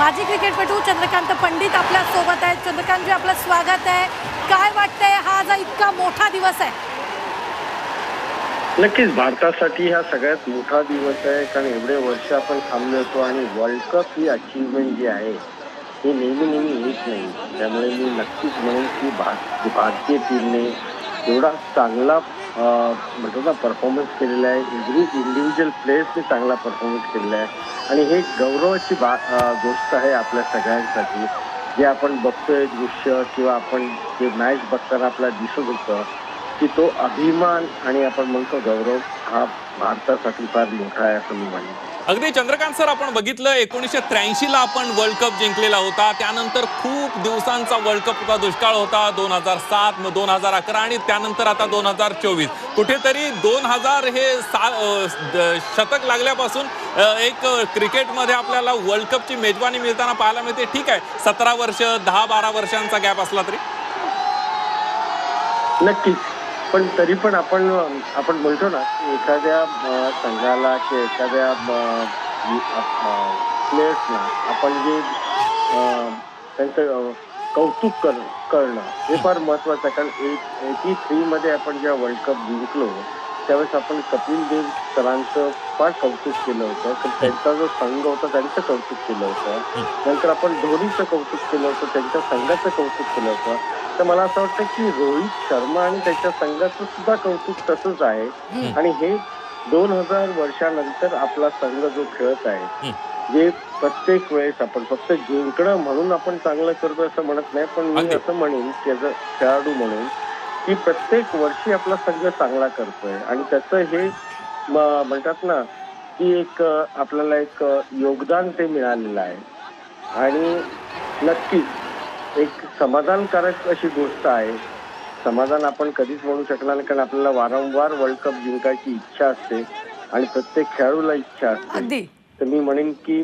माजी क्रिकेटपटू चंद्रकांत पंडित आपल्यासोबत आहेत. चंद्रकांतजी आपलं स्वागत आहे. काय वाटतंय? हा जो इतका मोठा दिवस आहे. नक्कीच भारतासाठी हा सगळ्यात मोठा दिवस आहे. कारण एवढे वर्ष आपण थांबलो होतो आणि वर्ल्ड कप ही अचीवमेंट जी आहे ही नेहमी नेहमी येत नाही. त्यामुळे मी नक्कीच म्हणेन की भार भारतीय टीमने एवढा चांगला म्हणतो ना परफॉर्मन्स केलेला आहे. एव्हरी इंडिव्हिज्युअल प्लेयर्सने चांगला परफॉर्मन्स केलेला आहे. आणि हे गौरवाची बा गोष्ट आहे आपल्या सगळ्यांसाठी. जे आपण बघतोय दृश्य किंवा आपण जे मॅच बघताना आपल्याला दिसत होतं की तो अभिमान आणि आपण म्हणतो गौरव हा भारतासाठी फार मोठा आहे असं मी म्हणेन. अगदी चंद्रकांत सर आपण बघितलं एकोणीसशे त्र्याऐंशीला आपण वर्ल्ड कप जिंकलेला होता. त्यानंतर खूप दिवसांचा वर्ल्ड कपचा दुष्काळ होता दोन हजार सात मग दोन हजार अकरा आणि त्यानंतर आता दोन हजार चोवीस. कुठेतरी दोन हजार हे सा शतक लागल्यापासून एक क्रिकेटमध्ये आपल्याला वर्ल्ड कपची मेजवानी मिळताना पाहायला मिळते. ठीक आहे सतरा वर्ष दहा बारा वर्षांचा गॅप असला तरी? नक्कीच. पण तरी पण आपण आपण म्हणतो ना की एखाद्या संघाला किंवा एखाद्या प्लेयर्सना आपण जे त्यांचं कौतुक कर करणं हे फार महत्वाचं आहे. कारण एट एटी थ्रीमध्ये आपण जेव्हा वर्ल्ड कप जिंकलो त्यावेळेस आपण कपिल देव सरांचं फार कौतुक केलं होतं. तर त्यांचा जो संघ होता त्यांचं कौतुक केलं होतं. नंतर आपण धोनीचं कौतुक केलं होतं त्यांच्या संघाचं कौतुक केलं होतं. तर मला असं वाटतं की रोहित शर्मा आणि त्याच्या संघाचं सुद्धा कौतुक तसंच आहे. आणि हे दोन हजार वर्षानंतर आपला संघ जो खेळत आहे जे प्रत्येक वेळेस आपण फक्त जिंकणं म्हणून आपण चांगलं करतो असं म्हणत नाही पण मी. असं म्हणेन a खेळाडू म्हणून की प्रत्येक वर्षी आपला संघ चांगला करतोय. आणि त्याचं हे म्हणतात ना की एक आपल्याला एक योगदान ते मिळालेलं आहे. आणि नक्कीच एक समाधानकारक अशी गोष्ट आहे. समाधान आपण कधीच म्हणू शकणार नाही कारण आपल्याला वारंवार वर्ल्ड कप जिंकायची इच्छा असते आणि प्रत्येक खेळाडूला इच्छा असते. तर मी म्हणेन की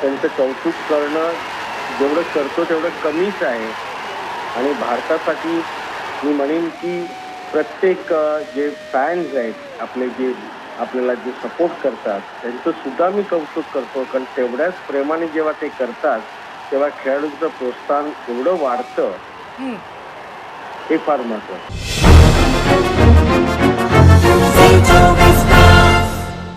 त्यांचं कौतुक करणं जेवढं करतो तेवढं कमीच आहे. आणि भारतासाठी मी म्हणेन की प्रत्येक जे फॅन्स आहेत आपले जे आपल्याला जे सपोर्ट करतात त्यांचं सुद्धा मी कौतुक करतो कारण तेवढ्याच प्रेमाने जेव्हा ते करतात तेव्हा खेळाडूंचं प्रोत्साहन एवढं वाढतं. हे फार महत्वाचं